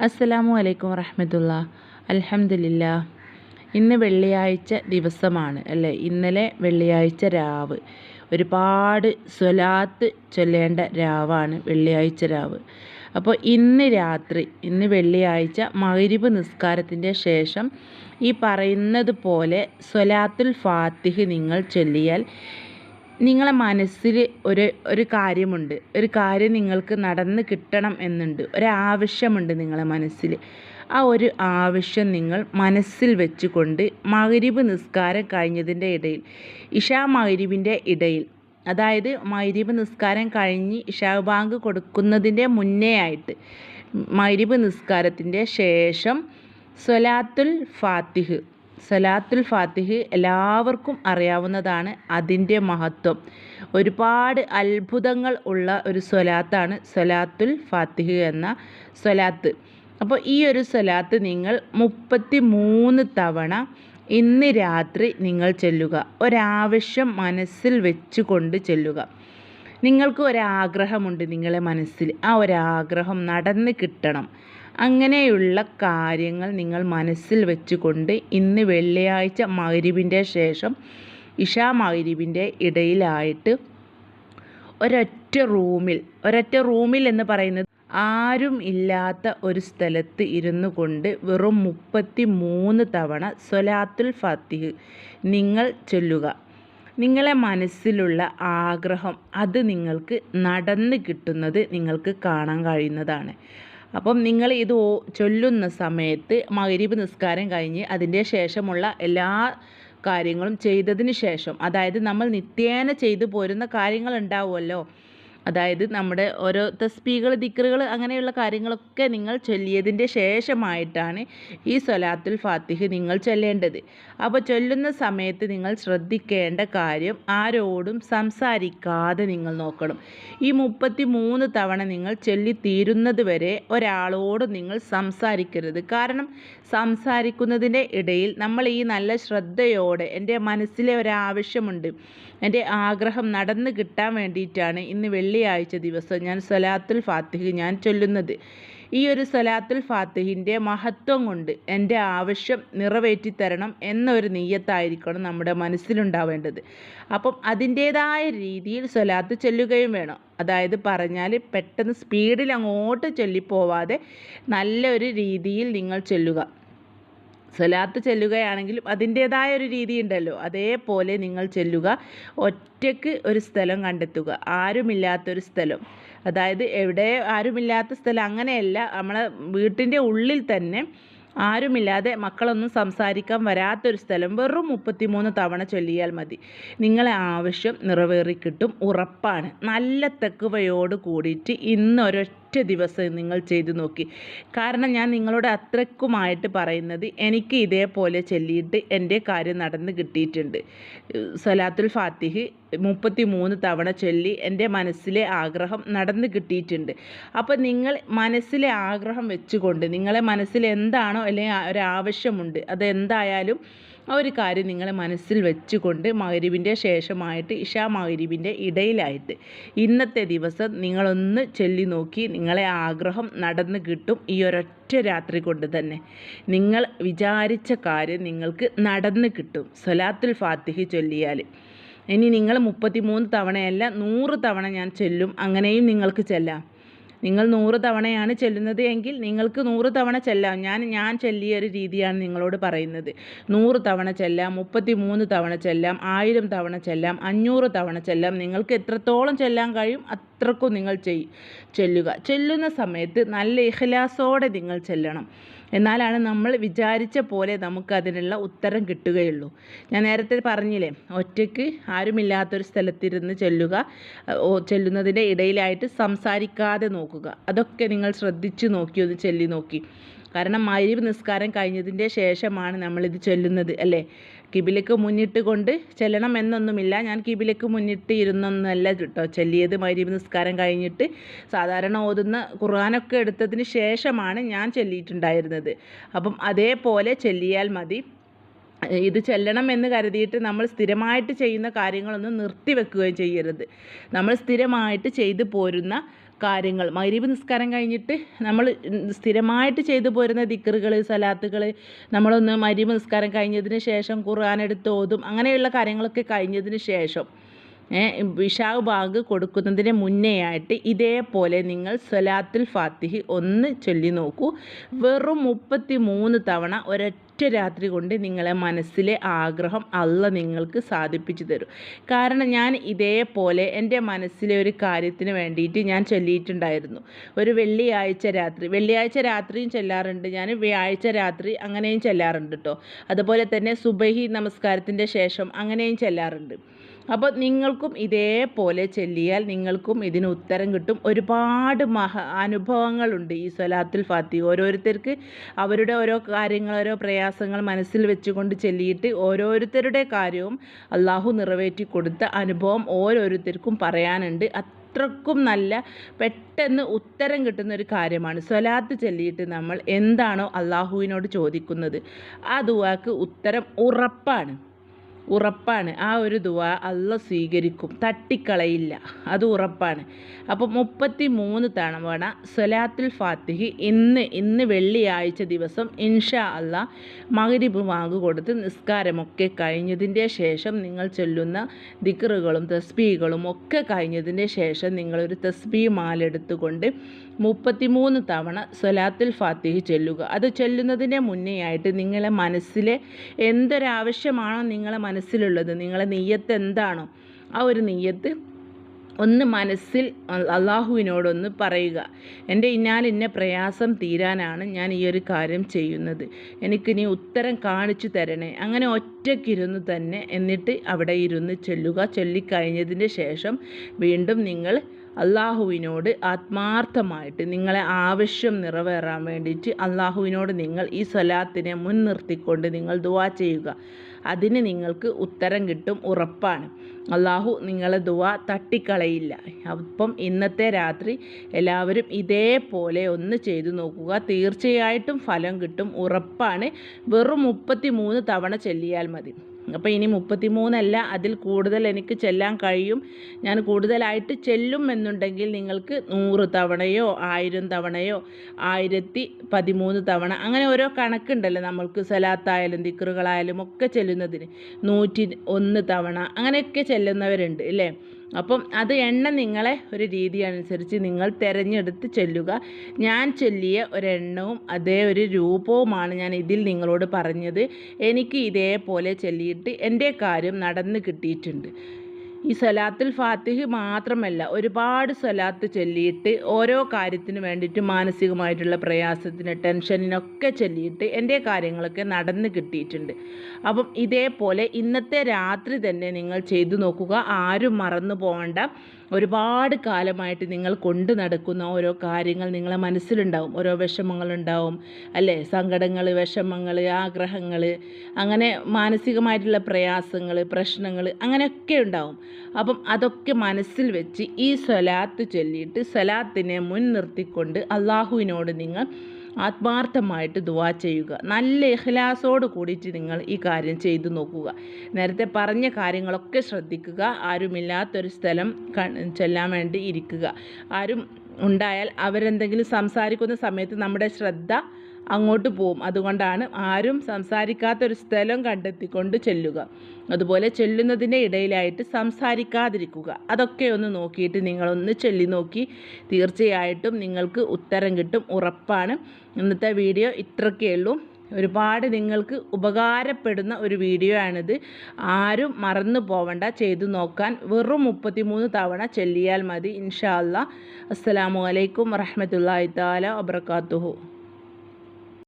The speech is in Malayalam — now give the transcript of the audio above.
അസ്സലാമു അലൈക്കും വറഹമത്തുള്ള. അലഹമില്ല ഇന്ന് വെള്ളിയാഴ്ച ദിവസമാണ് അല്ലേ? ഇന്നലെ വെള്ളിയാഴ്ച രാവ്. ഒരുപാട് സ്വലാത്ത് ചൊല്ലേണ്ട രാവാണ് വെള്ളിയാഴ്ച രാവ്. അപ്പോൾ ഇന്ന് രാത്രി ഇന്ന് വെള്ളിയാഴ്ച മഗ്രിബ് നിസ്കാരത്തിന്റെ ശേഷം ഈ പറയുന്നത് പോലെ സ്വലാത്തുൽ ഫാത്തിഹ് നിങ്ങൾ ചൊല്ലിയാൽ നിങ്ങളെ മനസ്സിൽ ഒരു ഒരു കാര്യമുണ്ട്. ഒരു കാര്യം നിങ്ങൾക്ക് നടന്ന് കിട്ടണം എന്നുണ്ട്. ഒരാവശ്യമുണ്ട് നിങ്ങളെ മനസ്സിൽ. ആ ഒരു ആവശ്യം നിങ്ങൾ മനസ്സിൽ വെച്ചുകൊണ്ട് മഗ്രിബ് നിസ്കാരം കഴിഞ്ഞതിന്റെ ഇടയിൽ ഇഷാ മഗ്രിബിന്റെ ഇടയിൽ അതായത് മഗ്രിബ് നിസ്കാരം കഴിഞ്ഞ് ഇഷാ ബാങ്ക് കൊടുക്കുന്നതിന്റെ മുന്നേ ആയിട്ട് മഗ്രിബ് നിസ്കാരത്തിന്റെ ശേഷം സ്വലാത്തുൽ ഫാത്തിഹ് സലാത്തുൽ ഫാത്തിഹ് എല്ലാവർക്കും അറിയാവുന്നതാണ് അതിന്റെ മഹത്വം. ഒരുപാട് അത്ഭുതങ്ങൾ ഉള്ള ഒരു സ്വലാത്താണ് സലാത്തുൽ ഫാത്തിഹ് എന്ന സ്വലാത്ത്. അപ്പോൾ ഈ ഒരു സ്വലാത്ത് നിങ്ങൾ മുപ്പത്തി മൂന്ന് തവണ ഇന്ന് രാത്രി നിങ്ങൾ ചെല്ലുക. ഒരാവശ്യം മനസ്സിൽ വെച്ചുകൊണ്ട് ചെല്ലുക. നിങ്ങൾക്ക് ഒരാഗ്രഹമുണ്ട് നിങ്ങളെ മനസ്സിൽ. ആ ഒരാഗ്രഹം നടന്ന് കിട്ടണം. അങ്ങനെയുള്ള കാര്യങ്ങൾ നിങ്ങൾ മനസ്സിൽ വെച്ചുകൊണ്ട് ഇന്ന് വെള്ളിയാഴ്ച മഗ്രിബിന്റെ ശേഷം ഇഷാ മഗ്രിബിന്റെ ഇടയിലായിട്ട് ഒരൊറ്റ റൂമിൽ ഒരൊറ്റ റൂമിൽ എന്ന് പറയുന്നത് ആരും ഇല്ലാത്ത ഒരു സ്ഥലത്ത് ഇരുന്നു കൊണ്ട് വെറും മുപ്പത്തി മൂന്ന് തവണ സൊലാത്തുൽ ഫാത്തിഹ് നിങ്ങൾ ചൊല്ലുക. നിങ്ങളെ മനസ്സിലുള്ള ആഗ്രഹം അത് നിങ്ങൾക്ക് നടന്ന് കിട്ടുന്നത് നിങ്ങൾക്ക് കാണാൻ കഴിയുന്നതാണ്. അപ്പം നിങ്ങൾ ഇത് ചൊല്ലുന്ന സമയത്ത് മകരീബ് നിസ്കാരം കഴിഞ്ഞ് അതിന്റെ ശേഷമുള്ള എല്ലാ കാര്യങ്ങളും ചെയ്തതിന് ശേഷം അതായത് നമ്മൾ നിത്യേന ചെയ്തു പോരുന്ന കാര്യങ്ങൾ ഉണ്ടാവുമല്ലോ അതായത് നമ്മുടെ ഓരോ തസ്ബീകൾ ദിക്റുകൾ അങ്ങനെയുള്ള കാര്യങ്ങളൊക്കെ നിങ്ങൾ ചൊല്ലിയതിന്റെ ശേഷമായിട്ടാണ് ഈ സൊലാത്തുൽ ഫാത്തിഹ് നിങ്ങൾ ചൊല്ലേണ്ടത്. അപ്പോൾ ചൊല്ലുന്ന സമയത്ത് നിങ്ങൾ ശ്രദ്ധിക്കേണ്ട കാര്യം ആരോടും സംസാരിക്കാതെ നിങ്ങൾ നോക്കണം. ഈ മുപ്പത്തി മൂന്ന് തവണ നിങ്ങൾ ചൊല്ലി തീരുന്നത് വരെ ഒരാളോടും നിങ്ങൾ സംസാരിക്കരുത്. കാരണം സംസാരിക്കുന്നതിന്റെ ഇടയിൽ നമ്മൾ ഈ നല്ല ശ്രദ്ധയോടെ എന്റെ മനസ്സിലെ ഒരാവശ്യമുണ്ട് എന്റെ ആഗ്രഹം നടന്നു കിട്ടാൻ വേണ്ടിയിട്ടാണ് ഇന്ന് വെള്ളിയാഴ്ച ദിവസം ഞാൻ സലാത്തുൽ ഫാത്തിഹ് ഞാൻ ചൊല്ലുന്നത്. ഈ ഒരു സലാത്തുൽ ഫാത്തിഹിന്റെ മഹത്വം കൊണ്ട് എന്റെ ആവശ്യം നിറവേറ്റി തരണം എന്നൊരു നീയത്തായിരിക്കണം നമ്മുടെ മനസ്സിലുണ്ടാവേണ്ടത്. അപ്പം അതിന്റേതായ രീതിയിൽ സ്വലാത്ത് ചൊല്ലുകയും വേണം. അതായത് പറഞ്ഞാൽ പെട്ടെന്ന് സ്പീഡിൽ അങ്ങോട്ട് ചൊല്ലിപ്പോവാതെ നല്ലൊരു രീതിയിൽ നിങ്ങൾ ചൊല്ലുക. സ്വലാത്ത് ചെല്ലുകയാണെങ്കിലും അതിന്റേതായ ഒരു രീതി ഉണ്ടല്ലോ അതേപോലെ നിങ്ങൾ ചെല്ലുക. ഒറ്റയ്ക്ക് ഒരു സ്ഥലം കണ്ടെത്തുക. ആരുമില്ലാത്തൊരു സ്ഥലം. അതായത് എവിടെ ആരുമില്ലാത്ത സ്ഥലം അങ്ങനെയല്ല. നമ്മളെ വീട്ടിന്റെ ഉള്ളിൽ തന്നെ ആരുമില്ലാതെ മക്കളൊന്നും സംസാരിക്കാൻ വരാത്തൊരു സ്ഥലം വെറും മുപ്പത്തിമൂന്ന് തവണ ചൊല്ലിയാൽ മതി. നിങ്ങളെ ആവശ്യം നിറവേറിക്കിട്ടും ഉറപ്പാണ്. നല്ല തെക്കുവയോട് കൂടിയിട്ട് ഇന്ന് ഒരൊറ്റ ദിവസം നിങ്ങൾ ചെയ്തു നോക്കി. കാരണം ഞാൻ നിങ്ങളോട് അത്രക്കുമായിട്ട് പറയുന്നത് എനിക്ക് ഇതേപോലെ ചൊല്ലിയിട്ട് എന്റെ കാര്യം നടന്ന് കിട്ടിയിട്ടുണ്ട്. സലാത്തുൽ ഫാത്തിഹ് മുപ്പത്തി മൂന്ന് തവണ ചൊല്ലി എന്റെ മനസ്സിലെ ആഗ്രഹം നടന്ന് കിട്ടിയിട്ടുണ്ട്. അപ്പോൾ നിങ്ങൾ മനസ്സിലെ ആഗ്രഹം വെച്ചുകൊണ്ട് നിങ്ങളെ മനസ്സിൽ എന്താണോ അല്ലെങ്കിൽ ഒരാവശ്യമുണ്ട് അത് എന്തായാലും ആ ഒരു കാര്യം നിങ്ങൾ മനസ്സിൽ വെച്ചുകൊണ്ട് മഗ്രിബിന്റെ ശേഷമായിട്ട് ഇഷാ മഗ്രിബിന്റെ ഇടയിലായിട്ട് ഇന്നത്തെ ദിവസം നിങ്ങളൊന്ന് ചൊല്ലി നോക്കി നിങ്ങളെ ആഗ്രഹം നടന്ന് കിട്ടും ഈ ഒരൊറ്റ രാത്രി കൊണ്ട് തന്നെ. നിങ്ങൾ വിചാരിച്ച കാര്യം നിങ്ങൾക്ക് നടന്ന് കിട്ടും. സൊലാത്തുൽ ഫാത്തിഹി ചൊല്ലിയാൽ ഇനി നിങ്ങൾ മുപ്പത്തി മൂന്ന് തവണയല്ല നൂറ് തവണ ഞാൻ ചൊല്ലും അങ്ങനെയും നിങ്ങൾക്ക് ചെല്ലാം. നിങ്ങൾ നൂറ് തവണയാണ് ചെല്ലുന്നത് എങ്കിൽ നിങ്ങൾക്ക് നൂറ് തവണ ചെല്ലാം. ഞാൻ ഞാൻ ചെല്ലിയ ഒരു രീതിയാണ് നിങ്ങളോട് പറയുന്നത്. നൂറ് തവണ ചെല്ലാം മുപ്പത്തി മൂന്ന് തവണ ചെല്ലാം ആയിരം തവണ ചെല്ലാം അഞ്ഞൂറ് തവണ ചെല്ലാം. നിങ്ങൾക്ക് എത്രത്തോളം ചെല്ലാൻ കഴിയും അത്രക്കും നിങ്ങൾ ചെയ് ചെല്ലുക. ചെല്ലുന്ന സമയത്ത് നല്ല ഇഖ്ലാസോടെ നിങ്ങൾ ചെല്ലണം. എന്നാലാണ് നമ്മൾ വിചാരിച്ച പോലെ നമുക്ക് അതിനുള്ള ഉത്തരം കിട്ടുകയുള്ളൂ. ഞാൻ നേരത്തെ പറഞ്ഞില്ലേ ഒറ്റയ്ക്ക് ആരുമില്ലാത്തൊരു സ്ഥലത്തിരുന്ന് ചെല്ലുക ചെല്ലുന്നതിന്റെ ഇടയിലായിട്ട് സംസാരിക്കാതെ നോക്കുക. അതൊക്കെ നിങ്ങൾ ശ്രദ്ധിച്ചു നോക്കി ഒന്ന് ചെല്ലി നോക്കി. കാരണം മൈരീവ് നിസ്കാരം കഴിഞ്ഞതിന്റെ ശേഷമാണ് നമ്മളിത് ചൊല്ലുന്നത് അല്ലേ? കിബിലേക്ക് മുന്നിട്ട് കൊണ്ട് ചെല്ലണം എന്നൊന്നുമില്ല ഞാൻ കിബിലേക്ക് മുന്നിട്ട് ഇരുന്നൊന്നല്ല കേട്ടോ. ചെല്ലിയത് മൈരീബ് നിസ്കാരം കഴിഞ്ഞിട്ട് സാധാരണ ഓതുന്ന ഖുർആാനൊക്കെ എടുത്തതിന് ശേഷമാണ് ഞാൻ ചെല്ലിയിട്ടുണ്ടായിരുന്നത്. അപ്പം അതേപോലെ ചെല്ലിയാൽ മതി. ഇത് ചെല്ലണം എന്ന് കരുതിയിട്ട് നമ്മൾ സ്ഥിരമായിട്ട് ചെയ്യുന്ന കാര്യങ്ങളൊന്നും നിർത്തി വെക്കുകയും ചെയ്യരുത്. നമ്മൾ സ്ഥിരമായിട്ട് ചെയ്തു പോരുന്ന കാര്യങ്ങൾ. മൈരീബ് നിസ്കാരം കഴിഞ്ഞിട്ട് നമ്മൾ സ്ഥിരമായിട്ട് ചെയ്തു പോരുന്ന ദിക്കറുകൾ സലാത്തുകൾ നമ്മളൊന്ന് മൈരീബ് നിസ്കാരം കഴിഞ്ഞതിന് ശേഷം ഖുർആൻ എടുത്ത് ഓതും അങ്ങനെയുള്ള കാര്യങ്ങളൊക്കെ കഴിഞ്ഞതിന് ശേഷം. വിഷാവ് ബാഗ് കൊടുക്കുന്നതിന് മുന്നേ ആയിട്ട് ഇതേപോലെ നിങ്ങൾ സലാത്തുൽ ഫാത്തിഹി ഒന്ന് ചൊല്ലി നോക്കൂ. വെറും മുപ്പത്തി മൂന്ന് തവണ ഒരൊറ്റ രാത്രി കൊണ്ട് നിങ്ങളെ മനസ്സിലെ ആഗ്രഹം അല്ല നിങ്ങൾക്ക് സാധിപ്പിച്ചു തരും. കാരണം ഞാൻ ഇതേപോലെ എന്റെ മനസ്സിലെ ഒരു കാര്യത്തിന് വേണ്ടിയിട്ട് ഞാൻ ചൊല്ലിയിട്ടുണ്ടായിരുന്നു. ഒരു വെള്ളിയാഴ്ച രാത്രി വെള്ളിയാഴ്ച രാത്രിയും ചെല്ലാറുണ്ട്. ഞാൻ വ്യാഴാഴ്ച രാത്രി അങ്ങനെയും ചെല്ലാറുണ്ട് കേട്ടോ അതുപോലെ തന്നെ സുബഹി നമസ്കാരത്തിന്റെ ശേഷം അങ്ങനെയും ചെല്ലാറുണ്ട്. അപ്പോൾ നിങ്ങൾക്കും ഇതേപോലെ ചെല്ലിയാൽ നിങ്ങൾക്കും ഇതിന് ഉത്തരം കിട്ടും. ഒരുപാട് മഹ അനുഭവങ്ങളുണ്ട് ഈ സ്വലാത്തുൽ ഫാത്തി. ഓരോരുത്തർക്ക് അവരുടെ ഓരോ കാര്യങ്ങൾ ഓരോ പ്രയാസങ്ങൾ മനസ്സിൽ വെച്ചുകൊണ്ട് ചെല്ലിയിട്ട് ഓരോരുത്തരുടെ കാര്യവും അള്ളാഹു നിറവേറ്റി കൊടുത്ത അനുഭവം ഓരോരുത്തർക്കും പറയാനുണ്ട്. അത്രക്കും നല്ല പെട്ടെന്ന് ഉത്തരം കിട്ടുന്ന ഒരു കാര്യമാണ്. സ്വലാത്ത് ചൊല്ലിയിട്ട് നമ്മൾ എന്താണോ അള്ളാഹുവിനോട് ചോദിക്കുന്നത് ആ ദുവാക്ക് ഉത്തരം ഉറപ്പാണ്. ഉറപ്പാണ്. ആ ഒരു ദുവ അല്ല സ്വീകരിക്കും. തട്ടിക്കളയില്ല. അത് ഉറപ്പാണ്. അപ്പോൾ മുപ്പത്തി മൂന്ന് തവണ സൊലാത്തുൽ ഫാത്തിഹി ഇന്ന് ഇന്ന് വെള്ളിയാഴ്ച ദിവസം ഇൻഷാ അല്ല മകരിബ് വാങ്ങു കൊടുത്ത് നിസ്കാരമൊക്കെ കഴിഞ്ഞതിന്റെ ശേഷം നിങ്ങൾ ചൊല്ലുന്ന ദിക്റുകളും തസ്ബീകളും ഒക്കെ കഴിഞ്ഞതിന്റെ ശേഷം നിങ്ങളൊരു തസ്ബീ മാലെടുത്തുകൊണ്ട് മുപ്പത്തിമൂന്ന് തവണ സൊലാത്തുൽ ഫാത്തിഹി ചൊല്ലുക. അത് ചൊല്ലുന്നതിന് മുന്നേ ആയിട്ട് നിങ്ങളെ മനസ്സിലെ എന്തൊരാവശ്യമാണോ നിങ്ങളെ മനസ്സിലുള്ളത്. നിങ്ങളെ നെയ്യത്ത് എന്താണോ ആ ഒരു നെയ്യത്ത് ഒന്ന് മനസ്സിൽ അള്ളാഹുവിനോടൊന്ന് പറയുക. എന്റെ ഇന്നാൽ ഇന്ന പ്രയാസം തീരാനാണ് ഞാൻ ഈ ഒരു കാര്യം ചെയ്യുന്നത്. എനിക്ക് നീ ഉത്തരം കാണിച്ചു തരണേ. അങ്ങനെ ഒറ്റയ്ക്കിരുന്ന് തന്നെ എന്നിട്ട് അവിടെ ഇരുന്ന് ചൊല്ലുക. ചൊല്ലിക്കഴിഞ്ഞതിന് ശേഷം വീണ്ടും നിങ്ങൾ അള്ളാഹുവിനോട് ആത്മാർത്ഥമായിട്ട് നിങ്ങളെ ആവശ്യം നിറവേറാൻ വേണ്ടിയിട്ട് അള്ളാഹുവിനോട് നിങ്ങൾ ഈ സ്വലാത്തിനെ മുൻനിർത്തിക്കൊണ്ട് നിങ്ങൾ ദുവാ ചെയ്യുക. അതിന് നിങ്ങൾക്ക് ഉത്തരം കിട്ടും ഉറപ്പാണ്. അള്ളാഹു നിങ്ങളെ ദുവ തട്ടിക്കളയില്ല. അപ്പം ഇന്നത്തെ രാത്രി എല്ലാവരും ഇതേപോലെ ഒന്ന് ചെയ്തു നോക്കുക. തീർച്ചയായിട്ടും ഫലം കിട്ടും ഉറപ്പാണ്. വെറും മുപ്പത്തി തവണ ചെല്ലിയാൽ മതി. അപ്പോൾ ഇനി മൂന്നല്ല അതിൽ കൂടുതൽ എനിക്ക് ചെല്ലാൻ കഴിയും. ഞാൻ കൂടുതലായിട്ട് ചെല്ലും എന്നുണ്ടെങ്കിൽ നിങ്ങൾക്ക് നൂറ് തവണയോ ആയിരം തവണയോ ആയിരത്തി പതിമൂന്ന് തവണ അങ്ങനെ ഓരോ കണക്കുണ്ടല്ലോ നമ്മൾക്ക് സലാത്തായാലും ദിക്കറുകളായാലും ഒക്കെ ചെല്ലുന്നതിന്. നൂറ്റി ഒന്ന് തവണ അങ്ങനെയൊക്കെ ചെല്ലുന്നവരുണ്ട് അല്ലേ അപ്പം അത് എണ്ണ നിങ്ങളെ ഒരു രീതി അനുസരിച്ച് നിങ്ങൾ തിരഞ്ഞെടുത്ത് ചെല്ലുക. ഞാൻ ചൊല്ലിയ ഒരെണ്ണവും അതേ ഒരു രൂപവുമാണ് ഞാൻ ഇതിൽ നിങ്ങളോട് പറഞ്ഞത്. എനിക്ക് ഇതേപോലെ ചൊല്ലിയിട്ട് എന്റെ കാര്യം നടന്ന് കിട്ടിയിട്ടുണ്ട്. ഈ സലാത്തിൽ ഫാത്തിഹ് മാത്രമല്ല ഒരുപാട് സലാത്ത് ചൊല്ലിയിട്ട് ഓരോ കാര്യത്തിന് വേണ്ടിയിട്ട് മാനസികമായിട്ടുള്ള പ്രയാസത്തിന് ടെൻഷനിനൊക്കെ ചൊല്ലിയിട്ട് എന്റെ കാര്യങ്ങളൊക്കെ നടന്ന് കിട്ടിയിട്ടുണ്ട്. അപ്പം ഇതേപോലെ ഇന്നത്തെ രാത്രി തന്നെ നിങ്ങൾ ചെയ്തു നോക്കുക. ആരും മറന്നു പോകണ്ട. ഒരുപാട് കാലമായിട്ട് നിങ്ങൾ കൊണ്ടു നടക്കുന്ന ഓരോ കാര്യങ്ങൾ നിങ്ങളെ മനസ്സിലുണ്ടാവും. ഓരോ വിഷമങ്ങളുണ്ടാവും അല്ലേ? സങ്കടങ്ങൾ വിഷമങ്ങൾ ആഗ്രഹങ്ങൾ അങ്ങനെ മാനസികമായിട്ടുള്ള പ്രയാസങ്ങൾ പ്രശ്നങ്ങൾ അങ്ങനെയൊക്കെ ഉണ്ടാവും. അപ്പം അതൊക്കെ മനസ്സിൽ വെച്ച് ഈ സ്വലാത്ത് ചൊല്ലിയിട്ട് സ്വലാത്തിനെ മുൻനിർത്തിക്കൊണ്ട് അള്ളാഹുവിനോട് നിങ്ങൾ ആത്മാർത്ഥമായിട്ട് ദുവാ ചെയ്യുക. നല്ല ഇഹ്ലാസോട് കൂടിയിട്ട് നിങ്ങൾ ഈ കാര്യം ചെയ്തു നോക്കുക. നേരത്തെ പറഞ്ഞ കാര്യങ്ങളൊക്കെ ശ്രദ്ധിക്കുക. ആരുമില്ലാത്തൊരു സ്ഥലം ചെല്ലാൻ വേണ്ടി ഇരിക്കുക. ആരും ഉണ്ടായാൽ അവരെന്തെങ്കിലും സംസാരിക്കുന്ന സമയത്ത് നമ്മുടെ ശ്രദ്ധ അങ്ങോട്ട് പോവും. അതുകൊണ്ടാണ് ആരും സംസാരിക്കാത്തൊരു സ്ഥലം കണ്ടെത്തിക്കൊണ്ട് ചെല്ലുക. അതുപോലെ ചെല്ലുന്നതിന്റെ ഇടയിലായിട്ട് സംസാരിക്കാതിരിക്കുക. അതൊക്കെ ഒന്ന് നോക്കിയിട്ട് നിങ്ങളൊന്ന് ചെല്ലി നോക്കി. തീർച്ചയായിട്ടും നിങ്ങൾക്ക് ഉത്തരം കിട്ടും. ഉറപ്പാണ്. ഇന്നത്തെ വീഡിയോ ഇത്രയൊക്കെ ഉള്ളൂ. ഒരുപാട് നിങ്ങൾക്ക് ഉപകാരപ്പെടുന്ന ഒരു വീഡിയോ ആണിത്. ആരും മറന്നു പോവണ്ട. ചെയ്തു നോക്കാൻ വെറും മുപ്പത്തിമൂന്ന് തവണ ചെല്ലിയാൽ മതി. ഇൻഷാ അല്ലാ അസ്സലാമു അലൈക്കും താല വബർക്കാത്തുഹു